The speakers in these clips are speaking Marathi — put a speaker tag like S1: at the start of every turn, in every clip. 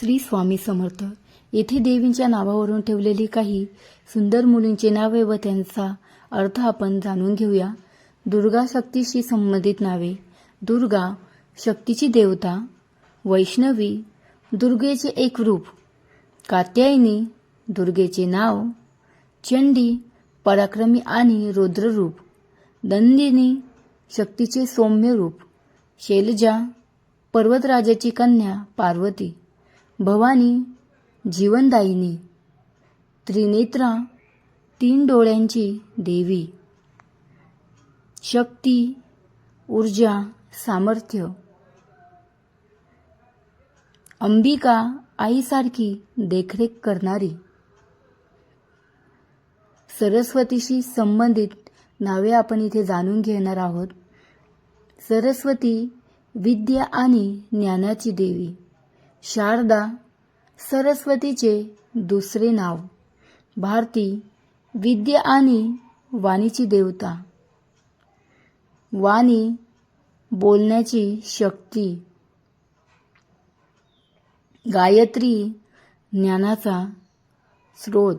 S1: श्री स्वामी समर्थ. येथे देवींच्या नावावरून ठेवलेली काही सुंदर मुलींची नावे व त्यांचा अर्थ आपण जाणून घेऊया. दुर्गा शक्तीशी संबंधित नावे. दुर्गा शक्तीची देवता. वैष्णवी दुर्गेचे एक रूप. कात्यायनी दुर्गेचे नाव. चंडी पराक्रमी आणि रुद्ररूप. दंदिनी शक्तीचे सौम्य रूप. शैलजा पर्वतराजाची कन्या पार्वती. भवानी जीवनदायिनी त्रिनेत्रा तीन डोळ्यांची देवी. शक्ती ऊर्जा सामर्थ्य. अंबिका आईसारखी देखरेख करणारी. सरस्वतीशी संबंधित नावे आपण इथे जाणून घेणार आहोत. सरस्वती विद्या आणि ज्ञानाची देवी. शारदा सरस्वतीचे दुसरे नाव भारती विद्या आणि वाणीची देवता. वाणी बोलण्याची शक्ती. गायत्री ज्ञानाचा स्रोत.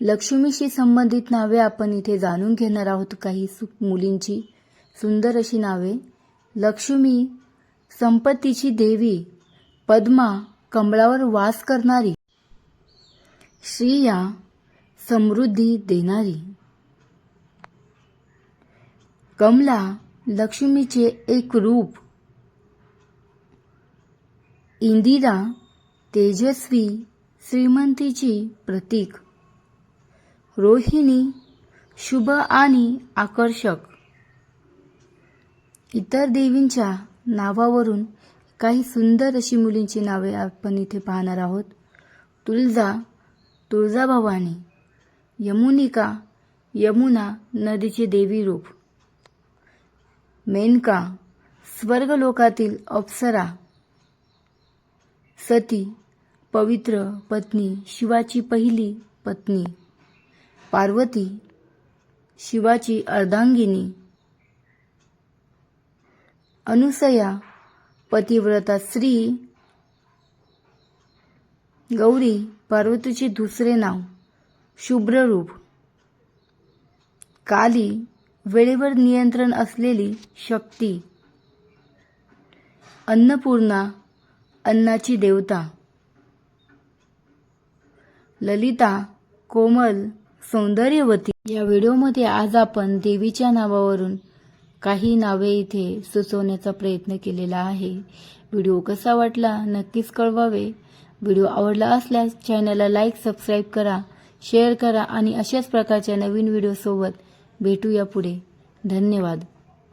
S1: लक्ष्मीशी संबंधित नावे आपण इथे जाणून घेणार आहोत. काही सु मुलींची सुंदर अशी नावे. लक्ष्मी संपत्तीची देवी पद्मा कमळावर वास करणारी. श्रिया समृद्धी देणारी. कमला लक्ष्मीचे एक रूप. इंदिरा तेजस्वी श्रीमंतीची प्रतीक. रोहिणी शुभ आणि आकर्षक. इतर देवींच्या नावावरून काही सुंदर अशी मुलींची नावे आपण इथे पाहणार आहोत. तुळजा तुळजाभवानी यमुनिका यमुना नदीचे देवी रूप. मेनका स्वर्गलोकातील अप्सरा. सती पवित्र पत्नी शिवाची पहिली पत्नी. पार्वती शिवाची अर्धांगिनी. अनुसया पतिव्रता स्त्री गौरी पार्वतीचे दुसरे नाव शुभ्ररूप. काली वेळेवर नियंत्रण असलेली शक्ती. अन्नपूर्णा अन्नाची देवता. ललिता कोमल सौंदर्यवती. या व्हिडिओमध्ये आज आपण देवीच्या नावावरून काही नावे इथे सुचवण्याचा प्रयत्न केलेला आहे. व्हिडिओ कसा वाटला नक्कीच कळवावे. व्हिडिओ आवडला असल्यास चॅनलला लाईक सबस्क्राईब करा शेअर करा आणि अशाच प्रकारच्या नवीन व्हिडिओसोबत भेटूया पुढे. धन्यवाद.